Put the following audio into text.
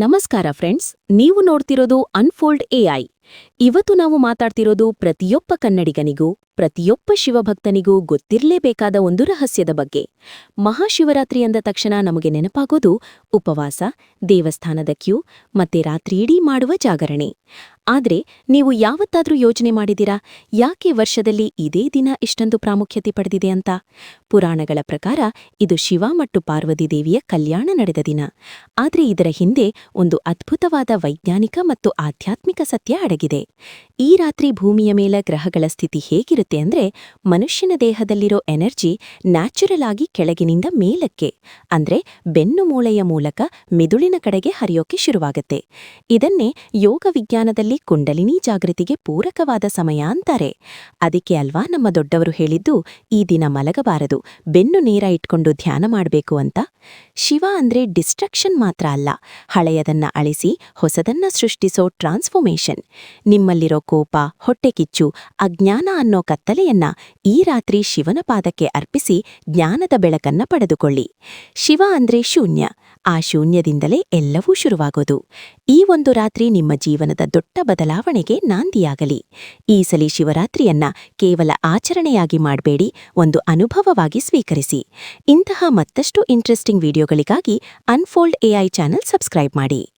ನಮಸ್ಕಾರ ಫ್ರೆಂಡ್ಸ್, ನೀವು ನೋಡ್ತಿರೋದು unfold AI ಇವತ್ತು ನಾವು ಮಾತಾಡ್ತಿರೋದು ಪ್ರತಿಯೊಬ್ಬ ಕನ್ನಡಿಗನಿಗೂ, ಪ್ರತಿಯೊಬ್ಬ ಶಿವಭಕ್ತನಿಗೂ ಗೊತ್ತಿರಲೇಬೇಕಾದ ಒಂದು ರಹಸ್ಯದ ಬಗ್ಗೆ. ಮಹಾಶಿವರಾತ್ರಿ ಅಂದ ತಕ್ಷಣ ನಮಗೆ ನೆನಪಾಗೋದು ಉಪವಾಸ, ದೇವಸ್ಥಾನದ ಕ್ಯೂ, ಮತ್ತೆ ರಾತ್ರಿಯಿಡೀ ಮಾಡುವ ಜಾಗರಣೆ. ಆದ್ರೆ ನೀವು ಯಾವತ್ತಾದ್ರೂ ಯೋಜನೆ ಮಾಡಿದಿರಾ ಯಾಕೆ ವರ್ಷದಲ್ಲಿ ಇದೇ ದಿನ ಇಷ್ಟೊಂದು ಪ್ರಾಮುಖ್ಯತೆ ಪಡೆದಿದೆ ಅಂತ? ಪುರಾಣಗಳ ಪ್ರಕಾರ ಇದು ಶಿವ ಮತ್ತು ಪಾರ್ವತಿ ದೇವಿಯ ಕಲ್ಯಾಣ ನಡೆದ ದಿನ. ಆದ್ರೆ ಇದರ ಹಿಂದೆ ಒಂದು ಅದ್ಭುತವಾದ ವೈಜ್ಞಾನಿಕ ಮತ್ತು ಆಧ್ಯಾತ್ಮಿಕ ಸತ್ಯ ಅಡಗಿದೆ. ಈ ರಾತ್ರಿ ಭೂಮಿಯ ಮೇಲೆ ಗ್ರಹಗಳ ಸ್ಥಿತಿ ಹೇಗಿರುತ್ತೆ ಅಂದ್ರೆ ಮನುಷ್ಯನ ದೇಹದಲ್ಲಿರೋ ಎನರ್ಜಿ ನ್ಯಾಚುರಲ್ ಆಗಿ ಕೆಳಗಿನಿಂದ ಮೇಲಕ್ಕೆ, ಅಂದ್ರೆ ಬೆನ್ನು ಮೂಳೆಯ ಮೂಲಕ ಮೆದುಳಿನ ಕಡೆಗೆ ಹರಿಯೋಕೆ ಶುರುವಾಗುತ್ತೆ. ಇದನ್ನೇ ಯೋಗ ವಿಜ್ಞಾನದಲ್ಲಿ ಕುಂಡಲಿನಿ ಜಾಗೃತಿಗೆ ಪೂರಕವಾದ ಸಮಯ ಅಂತಾರೆ. ಅದಕ್ಕೆ ಅಲ್ವಾ ನಮ್ಮ ದೊಡ್ಡವರು ಹೇಳಿದ್ದು, ಈ ದಿನ ಮಲಗಬಾರದು, ಬೆನ್ನು ನೇರ ಇಟ್ಕೊಂಡು ಧ್ಯಾನ ಮಾಡಬೇಕು ಅಂತ. ಶಿವ ಅಂದ್ರೆ ಡಿಸ್ಟ್ರಕ್ಷನ್ ಮಾತ್ರ ಅಲ್ಲ, ಹಳೆಯದನ್ನ ಅಳಿಸಿ ಹೊಸದನ್ನ ಸೃಷ್ಟಿಸೋ ಟ್ರಾನ್ಸ್ಫಾರ್ಮೇಷನ್. ನಿಮ್ಮಲ್ಲಿರೋ ಕೋಪ ಹೊಟ್ಟೆಕಿಚ್ಚು ಅಜ್ಞಾನ ಅನ್ನೋ ಕತ್ತಲೆಯನ್ನ ಈ ರಾತ್ರಿ ಶಿವನ ಪಾದಕ್ಕೆ ಅರ್ಪಿಸಿ ಜ್ಞಾನದ ಬೆಳಕನ್ನ ಪಡೆದುಕೊಳ್ಳಿ. ಶಿವ ಅಂದ್ರೆ ಶೂನ್ಯ, ಆ ಶೂನ್ಯದಿಂದಲೇ ಎಲ್ಲವೂ ಶುರುವಾಗೋದು. ಈ ಒಂದು ರಾತ್ರಿ ನಿಮ್ಮ ಜೀವನದ ದೊಡ್ಡ ಬದಲಾವಣೆಗೆ ನಾಂದಿಯಾಗಲಿ. ಈ ಸಲಿ ಶಿವರಾತ್ರಿಯನ್ನ ಕೇವಲ ಆಚರಣೆಯಾಗಿ ಮಾಡಬೇಡಿ, ಒಂದು ಅನುಭವವಾಗಿ ಸ್ವೀಕರಿಸಿ. ಇಂತಹ ಮತ್ತಷ್ಟು ಇಂಟ್ರೆಸ್ಟಿಂಗ್ ವಿಡಿಯೋಗಳಿಗಾಗಿ ಅನ್ಫೋಲ್ಡ್ ಎಐ ಚಾನೆಲ್ ಸಬ್ಸ್ಕ್ರೈಬ್ ಮಾಡಿ.